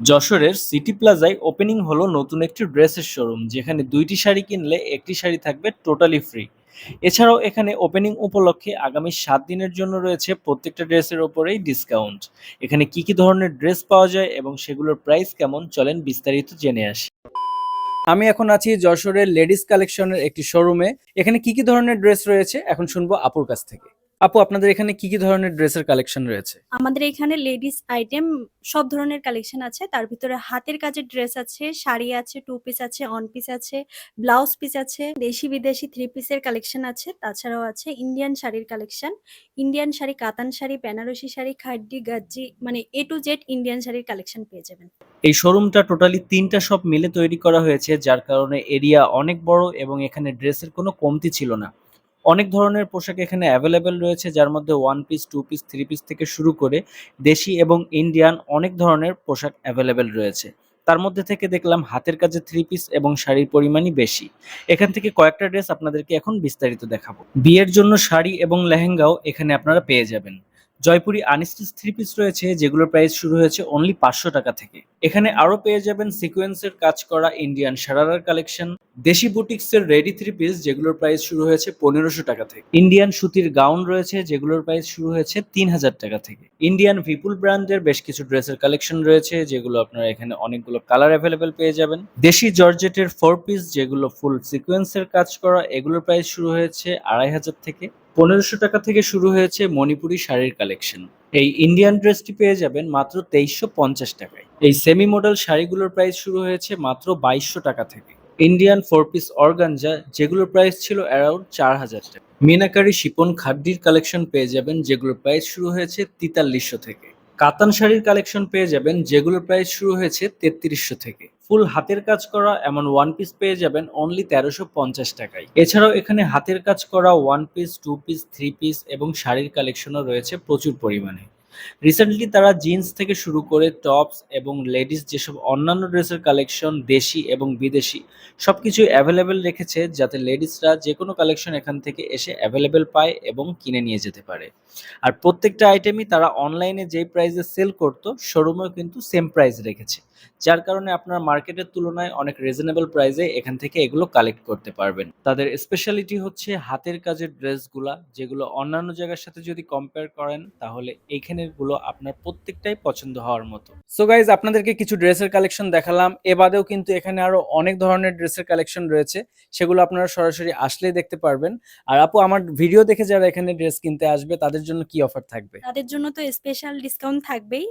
যশোরের সিটি প্লাজায় ওপেনিং হলো নতুন একটি ড্রেসের শোরুম, যেখানে দুইটি শাড়ি কিনলে একটি শাড়ি থাকবে টোটালি ফ্রি। এছাড়াও এখানে ওপেনিং উপলক্ষে আগামী সাত দিনের জন্য রয়েছে প্রত্যেকটা ড্রেসের ওপরেই ডিসকাউন্ট। এখানে কি কি ধরনের ড্রেস পাওয়া যায় এবং সেগুলোর প্রাইস কেমন চলেন বিস্তারিত জেনে আসি। আমি এখন আছি যশোরের লেডিস কালেকশনের একটি শোরুমে। এখানে কি কি ধরনের ড্রেস রয়েছে এখন শুনব আপুর কাছ থেকে। আপু আপনাদের এখানে কি কি ধরনের ড্রেসের কালেকশন রয়েছে? আমাদের এখানে লেডিস আইটেম সব ধরনের কালেকশন আছে। তার ভিতরে হাতের কাজের ড্রেস আছে শাড়ি আছে টু পিস আছে অন পিস আছে ব্লাউজ পিস আছে দেশি বিদেশি থ্রি পিসের কালেকশন আছে তাছাড়াও আছে ইন্ডিয়ান শাড়ির কালেকশন। ইন্ডিয়ান শাড়ি কাতান শাড়ি বেনারসি শাড়ি খাড্ডি গাজ্জি মানে এ টু জেড ইন্ডিয়ান শাড়ির কালেকশন পেয়ে যাবেন। এই শোরুমটা টোটালি তিনটা শপ মিলে তৈরি করা হয়েছে যার কারণে এরিয়া অনেক বড় এবং এখানে ড্রেসের কোনো কমতি ছিল না। অনেক ধরনের পোশাক এখানে অ্যাভেলেবেল রয়েছে, যার মধ্যে one piece two piece three piece থেকে শুরু করে দেশি এবং ইন্ডিয়ান অনেক ধরনের পোশাক অ্যাভেলেবেল রয়েছে। তার মধ্যে থেকে দেখলাম হাতের কাজে থ্রি পিস এবং শাড়ির পরিমাণই বেশি। এখান থেকে কয়েকটা ড্রেস আপনাদেরকে এখন বিস্তারিত দেখাবো। বিয়ের জন্য শাড়ি এবং লেহেঙ্গাও এখানে আপনারা পেয়ে যাবেন। জয়পুরি আনিস্টিস থ্রি পিস রয়েছে, যেগুলোর প্রাইস শুরু হয়েছে অনলি পাঁচশো টাকা থেকে। এখানে আরও পেয়ে যাবেন সিকোয়েন্সের কাজ করা ইন্ডিয়ান সারারার কালেকশন দেশি বুটিক্সের রেডি থ্রি পিস যেগুলোর প্রাইস শুরু হয়েছে পনেরোশো টাকা থেকে। ইন্ডিয়ান সুতির গাউন রয়েছে, যেগুলোর প্রাইস শুরু হয়েছে তিন হাজার টাকা থেকে। ইন্ডিয়ান ভিপুল ব্র্যান্ডের বেশ কিছু ড্রেসের কালেকশন রয়েছে, যেগুলো আপনারা এখানে অনেকগুলো কালার অ্যাভেলেবেল পেয়ে যাবেন। দেশি জর্জেটের ফোর পিস যেগুলো ফুল সিকোয়েন্সের কাজ করা, এগুলোর প্রাইস শুরু হয়েছে আড়াই হাজার থেকে। পনেরোশো টাকা থেকে শুরু হয়েছে মণিপুরি শাড়ির কালেকশন এই ইন্ডিয়ান ড্রেসটি পেয়ে যাবেন মাত্র তেইশশো পঞ্চাশ টাকায়। এই সেমি মডেল শাড়িগুলোর প্রাইস শুরু হয়েছে মাত্র বাইশশো টাকা থেকে। ইন্ডিয়ান ফোর পিস অর্গানজা যেগুলোর প্রাইস ছিল অ্যারাউন্ড চার হাজার টাকা। মিনাকারি শিপন খাড্ডির কালেকশন পেয়ে যাবেন যেগুলোর প্রাইস শুরু হয়েছে তেতাল্লিশশো থেকে। কাতান শাড়ির কালেকশন পেয়ে যাবেন যেগুলোর প্রাইস শুরু হয়েছে তেত্রিশশো থেকে। ফুল হাতের কাজ করা এমন ওয়ান পিস পেয়ে যাবেন অনলি তেরোশো পঞ্চাশ টাকায়। এছাড়াও এখানে হাতের কাজ করা one piece two piece three piece এবং শাড়ির কালেকশনও রয়েছে প্রচুর পরিমাণে। রিসেন্টলি তারা জিন্স থেকে শুরু করে টপস এবং লেডিস যেসব অন্যান্য ড্রেসের কালেকশন দেশি এবং বিদেশি সব কিছু অ্যাভেলেবেল রেখেছে যাতে লেডিসরা যে কোনো কালেকশন এখান থেকে এসে অ্যাভেলেবেল পায় এবং কিনে নিয়ে যেতে পারে। আর প্রত্যেকটা আইটেমই তারা অনলাইনে যেই প্রাইসে সেল করতো শোরুমেও কিন্তু সেম প্রাইস রেখেছে। যার কারণে আপনার মার্কেটের তুলনায় অনেক রিজনেবল প্রাইসে এখান থেকে এগুলো কালেক্ট করতে পারবেন। তাদের স্পেশালিটি হচ্ছে হাতের কাজের ড্রেসগুলা যেগুলো অন্যান্য জায়গার সাথে যদি কম্পেয়ার করেন, তাহলে এইখানের গুলো আপনার প্রত্যেকটাই পছন্দ হওয়ার মতো। সো গাইজ আপনাদেরকে কিছু ড্রেসের কালেকশন দেখালাম। এ বাদেও কিন্তু এখানে আরও অনেক ধরনের ড্রেসের কালেকশন রয়েছে। সেগুলো আপনারা সরাসরি আসলেই দেখতে পারবেন। আর আপু, আমার ভিডিও দেখে যারা এখানে ড্রেস কিনতে আসবে, তাদের জন্য কি অফার থাকবে? তাদের জন্য তো স্পেশাল ডিসকাউন্ট থাকবেই।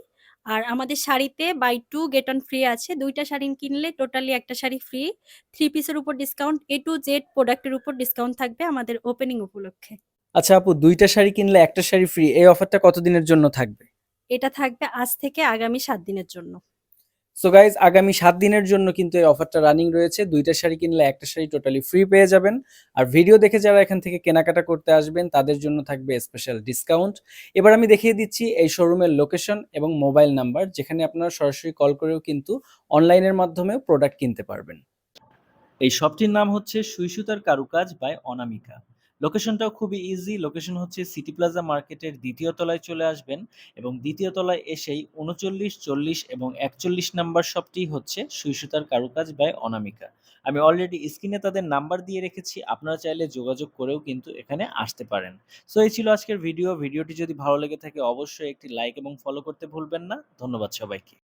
আর আমাদের শাড়িতে buy two get one free আছে। দুইটা শাড়ি কিনলে টোটালি একটা শাড়ি ফ্রি থ্রি পিসের উপর ডিসকাউন্ট এ টু জেড প্রোডাক্টের উপর ডিসকাউন্ট থাকবে আমাদের ওপেনিং উপলক্ষে। আচ্ছা আপু দুইটা শাড়ি কিনলে একটা শাড়ি ফ্রি এই অফারটা কতদিনের জন্য থাকবে? এটা থাকবে আজ থেকে আগামী সাত দিনের জন্য। সো গাইজ আগামী সাত দিনের জন্য কিন্তু এই অফারটা রানিং রয়েছে। দুইটা শাড়ি কিনলে একটা শাড়ি টোটালি ফ্রি পেয়ে যাবেন। আর ভিডিও দেখে যারা এখান থেকে কেনাকাটা করতে আসবেন তাদের জন্য থাকবে স্পেশাল ডিসকাউন্ট এবার আমি দেখিয়ে দিচ্ছি এই শোরুমের লোকেশন এবং মোবাইল নাম্বার যেখানে আপনারা সরাসরি কল করেও কিন্তু অনলাইনের মাধ্যমেও প্রোডাক্ট কিনতে পারবেন। এই শপটির নাম হচ্ছে সুই সুতার কারুকাজ বাই অনামিকা লোকেশনটাও খুবই ইজি লোকেশন হচ্ছে সিটি প্লাজা মার্কেটের দ্বিতীয় তলায় চলে আসবেন এবং দ্বিতীয় তলায় এসেই উনচল্লিশ, চল্লিশ এবং একচল্লিশ নাম্বার শপটি হচ্ছে সুই সুতার কারুকাজ বাই অনামিকা আমি অলরেডি স্ক্রিনে তাদের নাম্বার দিয়ে রেখেছি। আপনারা চাইলে যোগাযোগ করেও কিন্তু এখানে আসতে পারেন। সো এই ছিল আজকের ভিডিও ভিডিওটি যদি ভালো লেগে থাকে, অবশ্যই একটি লাইক এবং ফলো করতে ভুলবেন না। ধন্যবাদ সবাইকে।